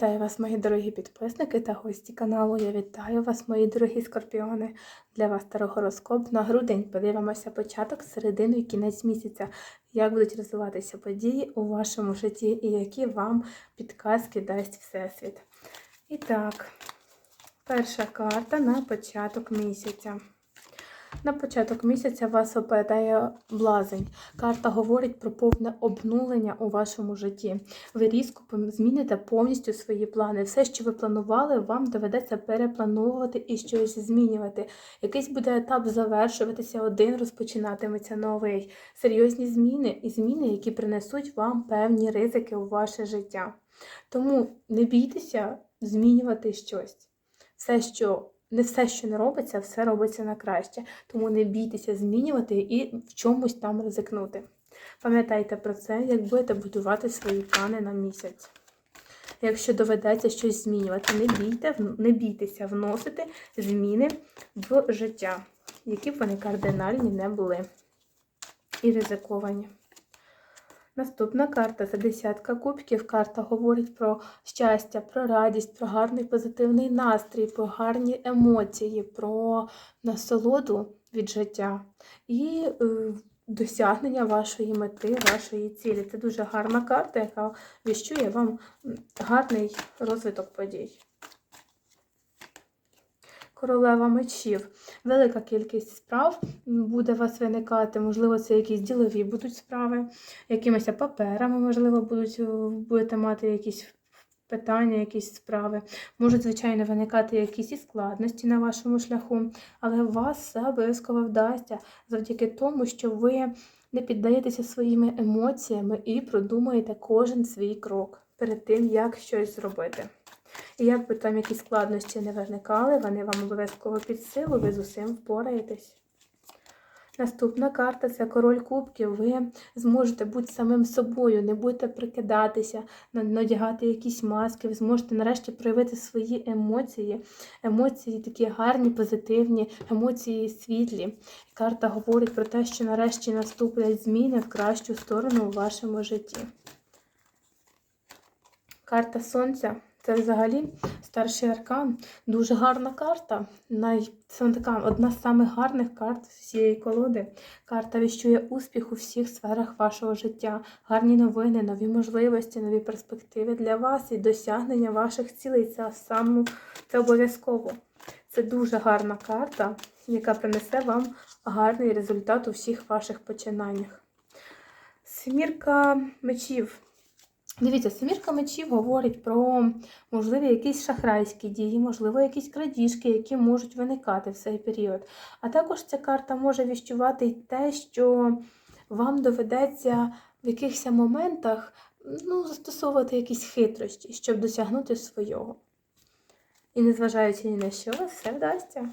Вітаю вас, мої дорогі підписники та гості каналу. Я вітаю вас, мої дорогі скорпіони. Для вас тарогороскоп на грудень. Подивимося початок, середину і кінець місяця, як будуть розвиватися події у вашому житті і які вам підказки дасть Всесвіт. І так, перша карта на початок місяця. На початок місяця вас опитає блазень. Карта говорить про повне обнулення у вашому житті. Ви різко зміните повністю свої плани. Все, що ви планували, вам доведеться переплановувати і щось змінювати. Якийсь буде етап завершуватися, один розпочинатиметься новий. Серйозні зміни і зміни, які принесуть вам певні ризики у ваше життя. Тому не бійтеся змінювати щось. Все, що не все, що не робиться, все робиться на краще. Тому не бійтеся змінювати і в чомусь там ризикнути. Пам'ятайте про це, як будете будувати свої плани на місяць. Якщо доведеться щось змінювати, не, бійте, не бійтеся вносити зміни в життя, які б вони кардинальні не були і ризиковані. Наступна карта це десятка кубків. Карта говорить про щастя, про радість, про гарний позитивний настрій, про гарні емоції, про насолоду від життя і е, досягнення вашої мети, вашої цілі. Це дуже гарна карта, яка віщує вам гарний розвиток подій. Королева мечів. Велика кількість справ буде у вас виникати. Можливо, це якісь ділові будуть справи, якимись паперами, можливо, будуть, е, будете мати якісь питання, якісь справи. Можуть, звичайно, виникати якісь і складності на вашому шляху, але вас все обов'язково вдасться завдяки тому, що ви не піддаєтеся своїми емоціями і продумаєте кожен свій крок перед тим, як щось зробити. І як би там якісь складності не виникали, вони вам обов'язково під силу, ви з усім впораєтесь. Наступна карта це король кубків. Ви зможете бути самим собою, не будете прикидатися, надягати якісь маски, ви зможете нарешті проявити свої емоції, емоції такі гарні, позитивні, емоції світлі. Карта говорить про те, що нарешті наступлять зміни в кращу сторону у вашому житті. Карта Сонця. Це взагалі старший аркан. Дуже гарна карта. Це така одна з самих гарних карт з цієї колоди. Карта віщує успіх у всіх сферах вашого життя, гарні новини, нові можливості, нові перспективи для вас і досягнення ваших цілей. Це саме це обов'язково. Це дуже гарна карта, яка принесе вам гарний результат у всіх ваших починаннях. Семірка мечів. Дивіться, семірка мечів говорить про можливі якісь шахрайські дії, можливо, якісь крадіжки, які можуть виникати в цей період. А також ця карта може віщувати й те, що вам доведеться в якихось моментах ну, застосовувати якісь хитрощі, щоб досягнути свого. І незважаючи ні на що, все вдасться.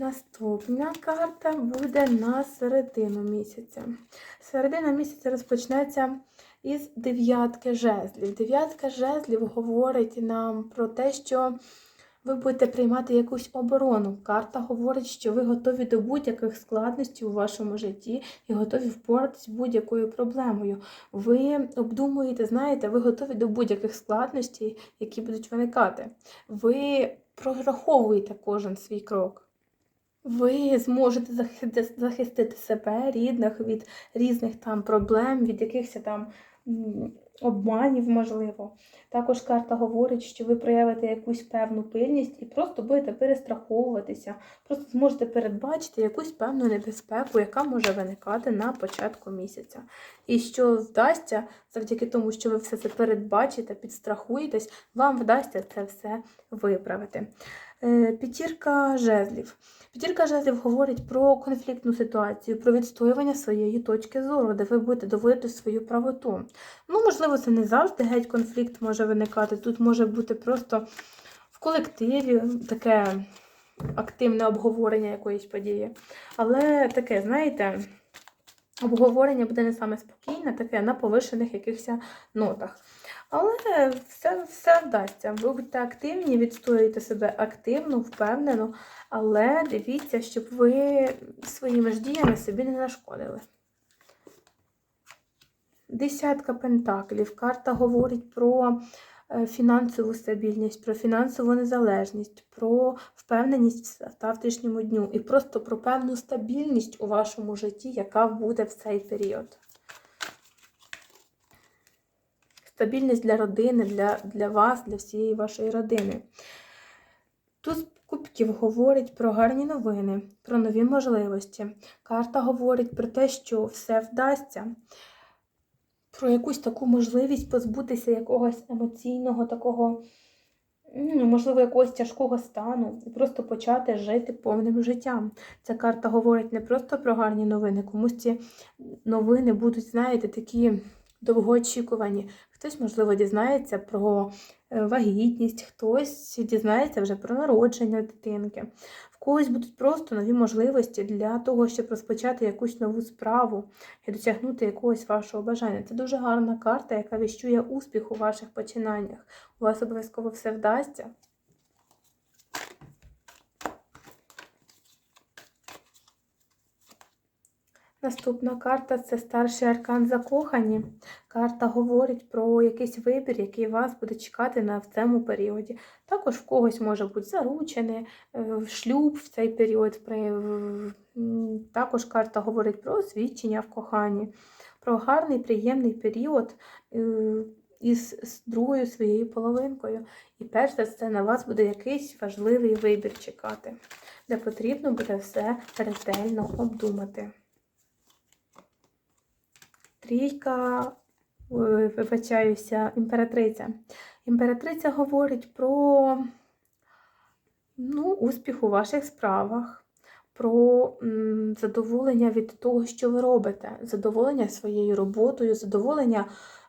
Наступна карта буде на середину місяця. Середина місяця розпочнеться із дев'ятки жезлів. Дев'ятка жезлів говорить нам про те, що ви будете приймати якусь оборону. Карта говорить, що ви готові до будь-яких складностей у вашому житті і готові впоратися з будь-якою проблемою. Ви обдумуєте, знаєте, ви готові до будь-яких складностей, які будуть виникати. Ви прораховуєте кожен свій крок. Ви зможете захистити себе, рідних від різних там проблем, від якихось там обманів, можливо. Також карта говорить, що ви проявите якусь певну пильність і просто будете перестраховуватися, просто зможете передбачити якусь певну небезпеку, яка може виникати на початку місяця. І що вдасться, завдяки тому, що ви все це передбачите, підстрахуєтесь, вам вдасться це все виправити. Е, П'ятірка жезлів. П'ятірка жезлів говорить про конфліктну ситуацію, про відстоювання своєї точки зору, де ви будете доводити свою правоту. Ну, можливо, це не завжди геть конфлікт може виникати. Тут може бути просто в колективі таке активне обговорення якоїсь події. Але таке, знаєте, обговорення буде не саме спокійне, таке на повишених якихось нотах. Але все, все вдасться. Ви будете активні, відстоюєте себе активно, впевнено, але дивіться, щоб ви своїми ж діями собі не нашкодили. Десятка пентаклів. Карта говорить про е, фінансову стабільність, про фінансову незалежність, про впевненість в завтрашньому дню і просто про певну стабільність у вашому житті, яка буде в цей період. Стабільність для родини, для, для вас, для всієї вашої родини. Туз кубків говорить про гарні новини, про нові можливості. Карта говорить про те, що все вдасться, про якусь таку можливість позбутися якогось емоційного такого, ну, можливо, якогось тяжкого стану і просто почати жити повним життям. Ця карта говорить не просто про гарні новини, комусь ці новини будуть, знаєте, такі довгоочікувані. Хтось, можливо, дізнається про е, вагітність, хтось дізнається вже про народження дитинки. В когось будуть просто нові можливості для того, щоб розпочати якусь нову справу і досягнути якогось вашого бажання. Це дуже гарна карта, яка віщує успіх у ваших починаннях. У вас обов'язково все вдасться. Наступна карта це старший аркан закохані. Карта говорить про якийсь вибір, який вас буде чекати на в цьому періоді. Також в когось може бути заручене, е, шлюб в цей період. Також карта говорить про освідчення в коханні, про гарний, приємний період е, із другою своєю половинкою. І перш за все на вас буде якийсь важливий вибір чекати, де потрібно буде все ретельно обдумати. Трійка, вибачаюся, імператриця. Імператриця говорить про ну, успіх у ваших справах, про задоволення від того, що ви робите, задоволення своєю роботою, задоволення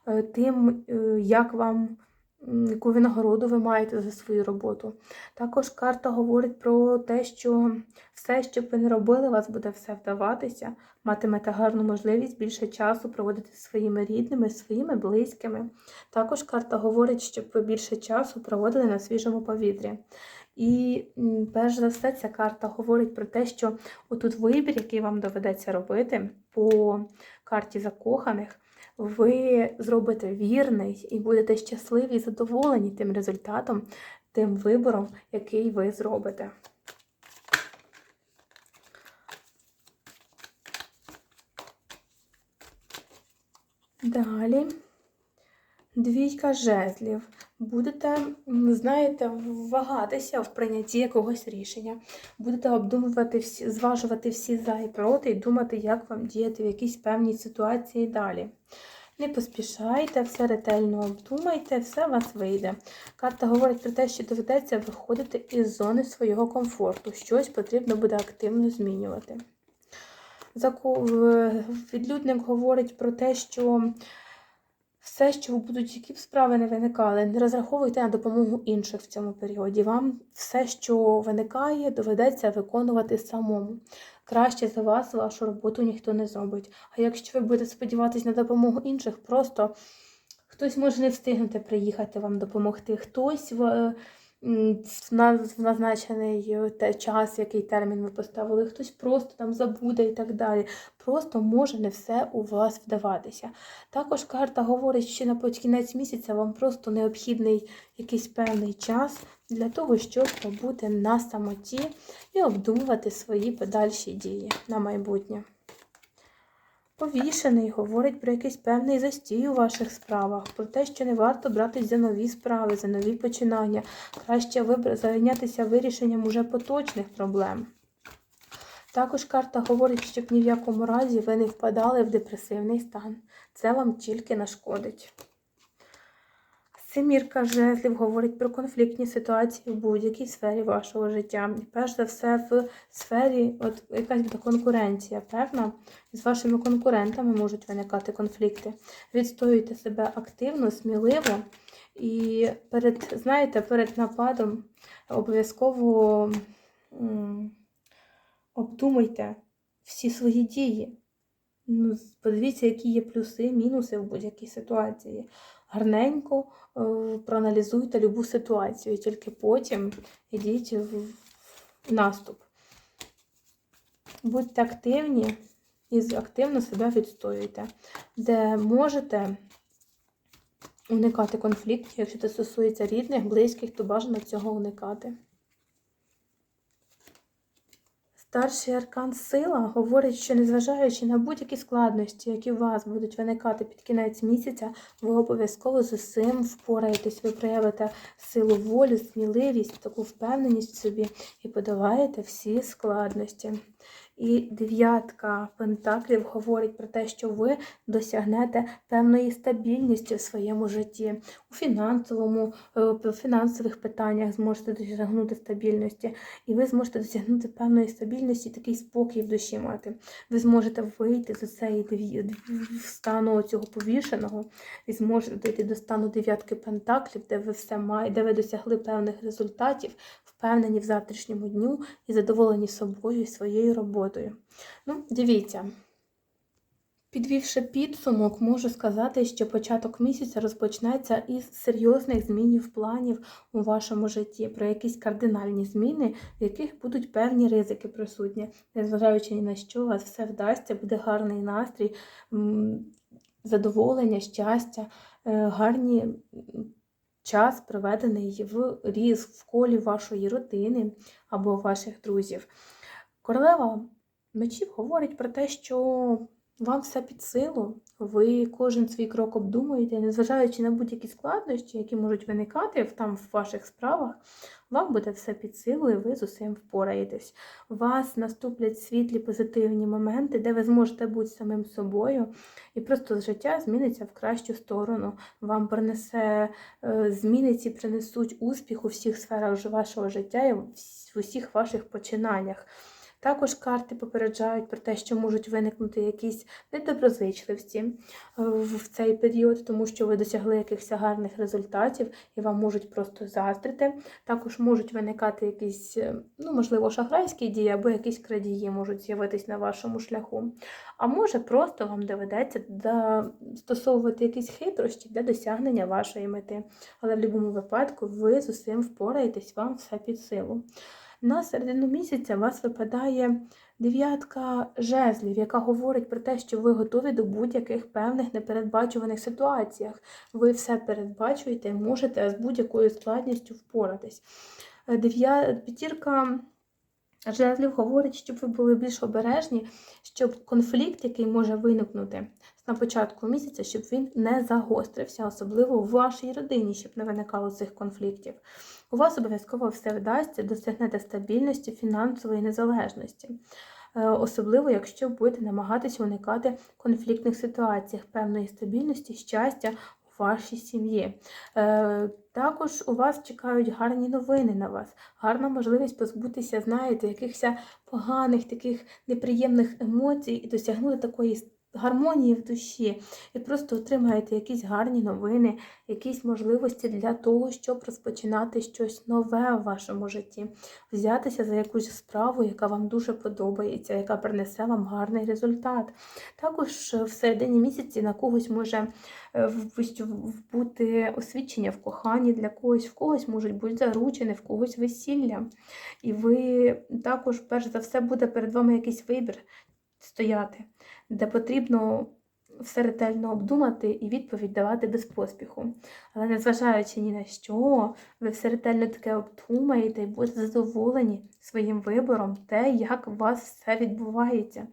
е, тим, е, як вам, яку винагороду ви маєте за свою роботу. Також карта говорить про те, що все, що б ви не робили, вас буде все вдаватися матимете гарну можливість більше часу проводити зі своїми рідними, своїми близькими. Також карта говорить, щоб ви більше часу проводили на свіжому повітрі. І перш за все, ця карта говорить про те, що отут вибір, який вам доведеться робити по карті закоханих, ви зробите вірний і будете щасливі і задоволені тим результатом, тим вибором, який ви зробите. Далі. Двійка жезлів. Будете, знаєте, вагатися в прийнятті якогось рішення. Будете обдумувати всі, зважувати всі за і проти і думати, як вам діяти в якійсь певній ситуації далі. Не поспішайте, все ретельно обдумайте, все у вас вийде. Карта говорить про те, що доведеться виходити із зони свого комфорту. Щось потрібно буде активно змінювати. Відлюдник говорить про те, що все, що будуть, які б справи не виникали, не розраховуйте на допомогу інших в цьому періоді. Вам все, що виникає, доведеться виконувати самому. Краще за вас вашу роботу ніхто не зробить. А якщо ви будете сподіватися на допомогу інших, просто хтось може не встигнути приїхати вам допомогти, хтось в, назначений е, час, який термін ви поставили, хтось просто там забуде і так далі. Просто може не все у вас вдаватися. Також карта говорить, що на кінець місяця вам просто необхідний якийсь певний час для того, щоб побути на самоті і обдумувати свої подальші дії на майбутнє. Повішений говорить про якийсь певний застій у ваших справах, про те, що не варто братись за нові справи, за нові починання. Краще зайнятися вирішенням уже поточних проблем. Також карта говорить, щоб ні в якому разі ви не впадали в депресивний стан. Це вам тільки нашкодить. Семірка жезлів говорить про конфліктні ситуації в будь-якій сфері вашого життя. І перш за все в сфері, от якась буде конкуренція, певна, з вашими конкурентами можуть виникати конфлікти. Відстоюйте себе активно, сміливо і перед, знаєте, перед нападом обов'язково обдумайте всі свої дії. Ну, Подивіться, які є плюси, мінуси в будь-якій ситуації. Гарненько е, проаналізуйте любу ситуацію, і тільки потім йдіть в наступ. Будьте активні і активно себе відстоюйте, де можете уникати конфліктів, якщо це стосується рідних, близьких, то бажано цього уникати. Старший аркан сила говорить, що незважаючи на будь-які складності, які у вас будуть виникати під кінець місяця, ви обов'язково з усім впораєтесь, ви проявите силу волю, сміливість, таку впевненість в собі і подолаєте всі складності. І дев'ятка пентаклів говорить про те, що ви досягнете певної стабільності в своєму житті. У фінансовому, е, в фінансових питаннях зможете досягнути стабільності, і ви зможете досягнути певної стабільності, такий спокій в душі мати. Ви зможете вийти з цієї стану цього повішеного, і зможете дійти до стану дев'ятки пентаклів, де ви все маєте, де ви досягли певних результатів, впевнені в завтрашньому дню і задоволені собою і своєю роботою. Ну, дивіться. Підвівши підсумок, можу сказати, що початок місяця розпочнеться із серйозних змінів планів у вашому житті, про якісь кардинальні зміни, в яких будуть певні ризики присутні. Незважаючи ні на що, у вас все вдасться, буде гарний настрій, задоволення, щастя, е, гарні час, проведений в різ в колі вашої родини або ваших друзів. Королева мечів говорить про те, що вам все під силу, ви кожен свій крок обдумуєте, незважаючи на будь-які складнощі, які можуть виникати там в ваших справах, вам буде все під силу, і ви з усім впораєтесь. Вас наступлять світлі позитивні моменти, де ви зможете бути самим собою, і просто життя зміниться в кращу сторону. Вам принесе е, зміни ці принесуть успіх у всіх сферах вашого життя і в усіх ваших починаннях. Також карти попереджають про те, що можуть виникнути якісь недоброзичливості е, в цей період, тому що ви досягли якихось гарних результатів і вам можуть просто заздрити. Також можуть виникати якісь, е, ну, можливо, шахрайські дії або якісь крадії можуть з'явитись на вашому шляху. А може, просто вам доведеться застосовувати якісь хитрощі для досягнення вашої мети. Але в будь-якому випадку ви з усім впораєтесь, вам все під силу. На середину місяця вас випадає дев'ятка жезлів, яка говорить про те, що ви готові до будь-яких певних непередбачуваних ситуаціях. Ви все передбачуєте можете з будь-якою складністю впоратись. П'ятірка жезлів говорить, щоб ви були більш обережні, щоб конфлікт, який може виникнути на початку місяця, щоб він не загострився, особливо в вашій родині, щоб не виникало цих конфліктів. У вас обов'язково все вдасться, досягнете стабільності, фінансової незалежності. Е, особливо, якщо будете намагатися уникати конфліктних ситуацій, певної стабільності, щастя вашій сім'ї. Е, також у вас чекають гарні новини на вас, гарна можливість позбутися, знаєте, якихось поганих, таких неприємних емоцій і досягнути такої гармонії в душі, і просто отримаєте якісь гарні новини, якісь можливості для того, щоб розпочинати щось нове в вашому житті, взятися за якусь справу, яка вам дуже подобається, яка принесе вам гарний результат. Також в середині місяці на когось може е, бути освідчення в коханні, для когось, в когось можуть бути заручені, в когось весілля. І ви також, перш за все, буде перед вами якийсь вибір стояти де потрібно все ретельно обдумати і відповідь давати без поспіху. Але незважаючи ні на що, ви все ретельно таке обдумаєте і будете задоволені своїм вибором, те, як у вас все відбувається.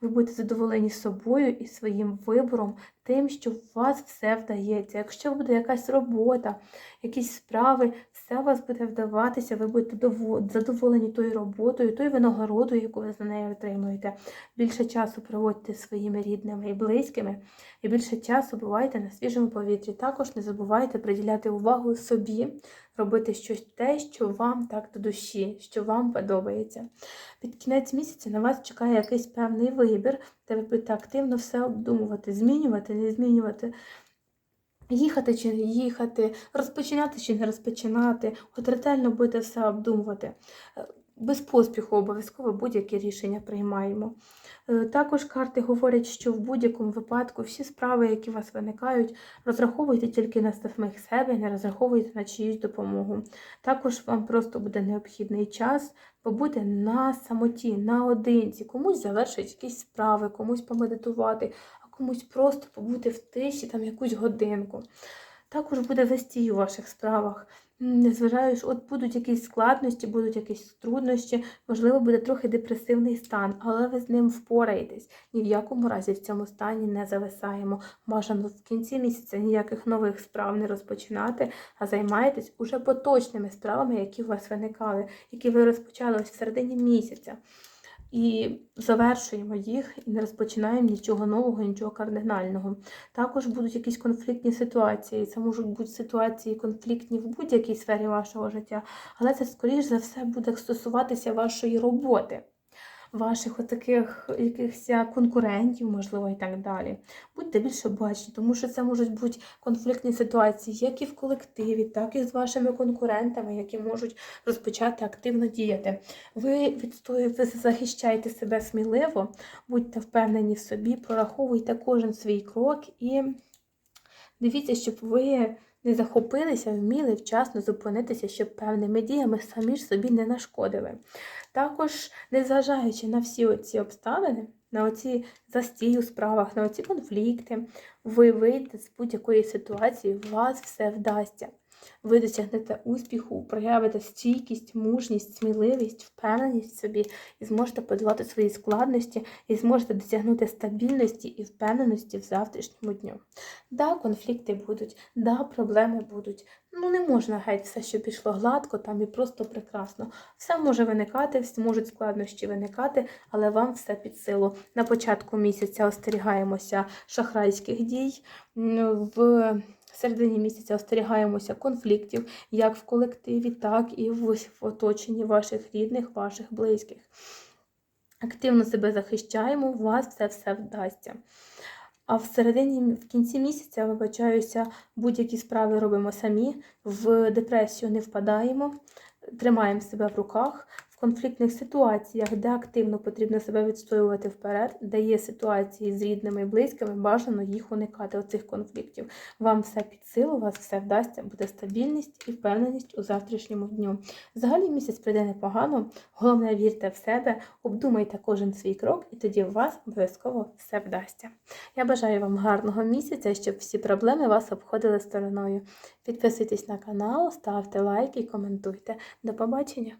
Ви будете задоволені собою і своїм вибором, тим, що у вас все вдається. Якщо буде якась робота, якісь справи, все у вас буде вдаватися, ви будете задоволені тою роботою, тою винагородою, яку ви за нею отримуєте. Більше часу проводьте своїми рідними і близькими, і більше часу бувайте на свіжому повітрі. Також не забувайте приділяти увагу собі, робити щось те, що вам так до душі, що вам подобається. Під кінець місяця на вас чекає якийсь певний вибір, де ви будете активно все обдумувати, змінювати, не змінювати. Їхати чи не їхати, розпочинати чи не розпочинати, от ретельно будете все обдумувати без поспіху обов'язково будь-які рішення приймаємо. Е, Також карти говорять, що в будь-якому випадку всі справи, які у вас виникають, розраховуйте тільки на самих себе, не розраховуйте на чиюсь допомогу. Також вам просто буде необхідний час побути на самоті, наодинці, комусь завершити якісь справи, комусь помедитувати, комусь просто побути в тиші там якусь годинку. Також буде застій у ваших справах. М, Незважаючи, от будуть якісь складності, будуть якісь труднощі, можливо, буде трохи депресивний стан, але ви з ним впораєтесь. Ні в якому разі в цьому стані не зависаємо. Бажано в кінці місяця ніяких нових справ не розпочинати, а займаєтесь уже поточними справами, які у вас виникали, які ви розпочали в середині місяця. І завершуємо їх і не розпочинаємо нічого нового, нічого кардинального. Також будуть якісь конфліктні ситуації. Це можуть бути ситуації конфліктні в будь-якій сфері вашого життя, але це, скоріш за все, буде стосуватися вашої роботи, ваших отаких якихось конкурентів, можливо, і так далі. Будьте більше бачні, тому що це можуть бути конфліктні ситуації, як і в колективі, так і з вашими конкурентами, які можуть розпочати активно діяти. Ви відстоюєте, захищаєте себе сміливо, будьте впевнені в собі, прораховуйте кожен свій крок і дивіться, щоб ви не захопилися, вміли вчасно зупинитися, щоб певними діями самі ж собі не нашкодили. Також, незважаючи на всі оці обставини, на оці застій у справах, на оці конфлікти, ви вийдете з будь-якої ситуації, у вас все вдасться. Ви досягнете успіху, проявите стійкість, мужність, сміливість, впевненість в собі і зможете подолати свої складності, і зможете досягнути стабільності і впевненості в завтрашньому дню. Да, конфлікти будуть, да, проблеми будуть. Ну, не можна геть все, що пішло гладко, там і просто прекрасно. Все може виникати, можуть складнощі виникати, але вам все під силу. На початку місяця остерігаємося шахрайських дій. В середині місяця остерігаємося конфліктів як в колективі, так і в оточенні ваших рідних, ваших близьких. Активно себе захищаємо, у вас все все вдасться. А в середині, в кінці місяця, вибачаюся, будь-які справи робимо самі, в депресію не впадаємо, тримаємо себе в руках. Конфліктних ситуаціях, де активно потрібно себе відстоювати вперед, де є ситуації з рідними і близькими, бажано їх уникати, оцих конфліктів. Вам все під силу, у вас все вдасться, буде стабільність і впевненість у завтрашньому дню. Взагалі місяць прийде непогано, головне вірте в себе, обдумайте кожен свій крок, і тоді у вас обов'язково все вдасться. Я бажаю вам гарного місяця, щоб всі проблеми вас обходили стороною. Підписуйтесь на канал, ставте лайки і коментуйте. До побачення!